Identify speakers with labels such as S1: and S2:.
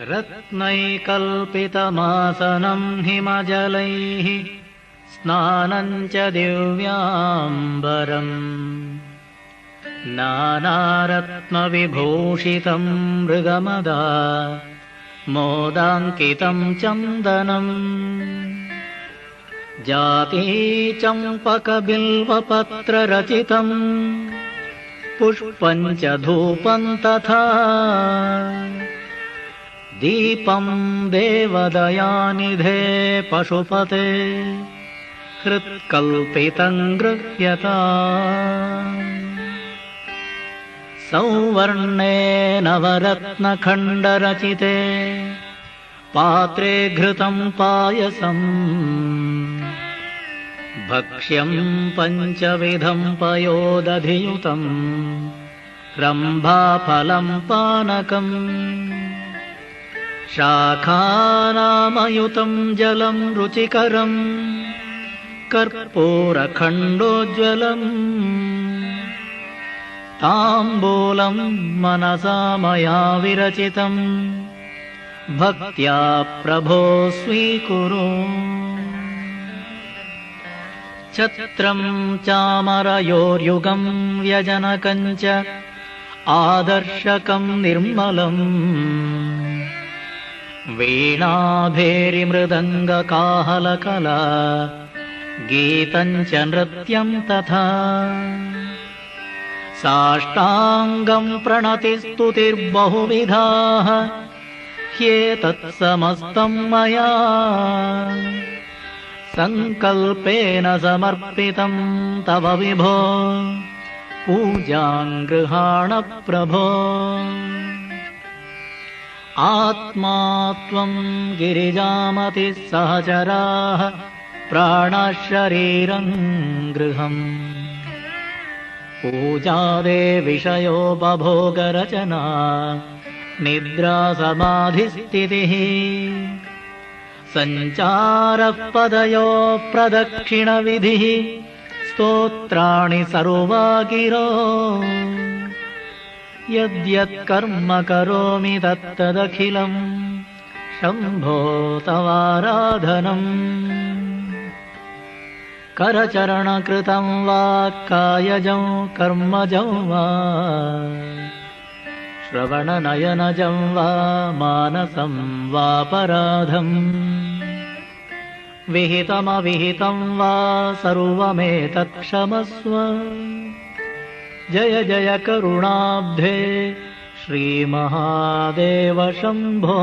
S1: रत्नैकल्पितमासनम् हिमजलैः स्नानम् च दिव्याम्बरम्। नानारत्नविभूषितम् मृगमदा मोदाङ्कितम् चन्दनम्। जातीचम्पकबिल्वपत्ररचितम् पुष्पम् च धूपम् तथा दीपम् देवदयानिधे पशुपते हृत्कल्पितम् गृह्यता। सौवर्णे नवरत्नखण्डरचिते पात्रे घृतम् पायसम्। भक्ष्यम् पञ्चविधम् पयोदधियुतम्। रम्भाफलम् पानकम् शाखानामयुतम् जलम् रुचिकरम् कर्पूरखण्डोज्ज्वलम् ताम्बूलम् मनसा मया विरचितम् भक्त्या प्रभो स्वीकुरु। छत्रम् चामरयोर्युगम् च आदर्शकम् निर्मलम् वीणाभेरिमृदङ्गकाहलकला गीतम् च नृत्यम् तथा। साष्टाङ्गम् प्रणतिस्तुतिर्बहुविधाः ह्येतत्समस्तम् मया। सङ्कल्पेन समर्पितम् तव विभो पूजाम् गृहाण प्रभो आत्मा त्वम् गिरिजामतिः सहचराः प्राणशरीरम् गृहम्। पूजादे विषयो बभोगरचना निद्रासमाधिस्थितिः। सञ्चारः पदयो प्रदक्षिणविधिः स्तोत्राणि सर्वागिरो यद्यत्कर्म करोमि तत्तदखिलम्। शम्भो तवाराधनम् करचरणकृतम् वा कायजम् कर्मजं वा श्रवणनयनजं वा मानसम् वापराधम् विहितमविहितम् वा सर्वमेतत्क्षमस्व जय जय करुणाब्धे श्रीमहादेव शम्भो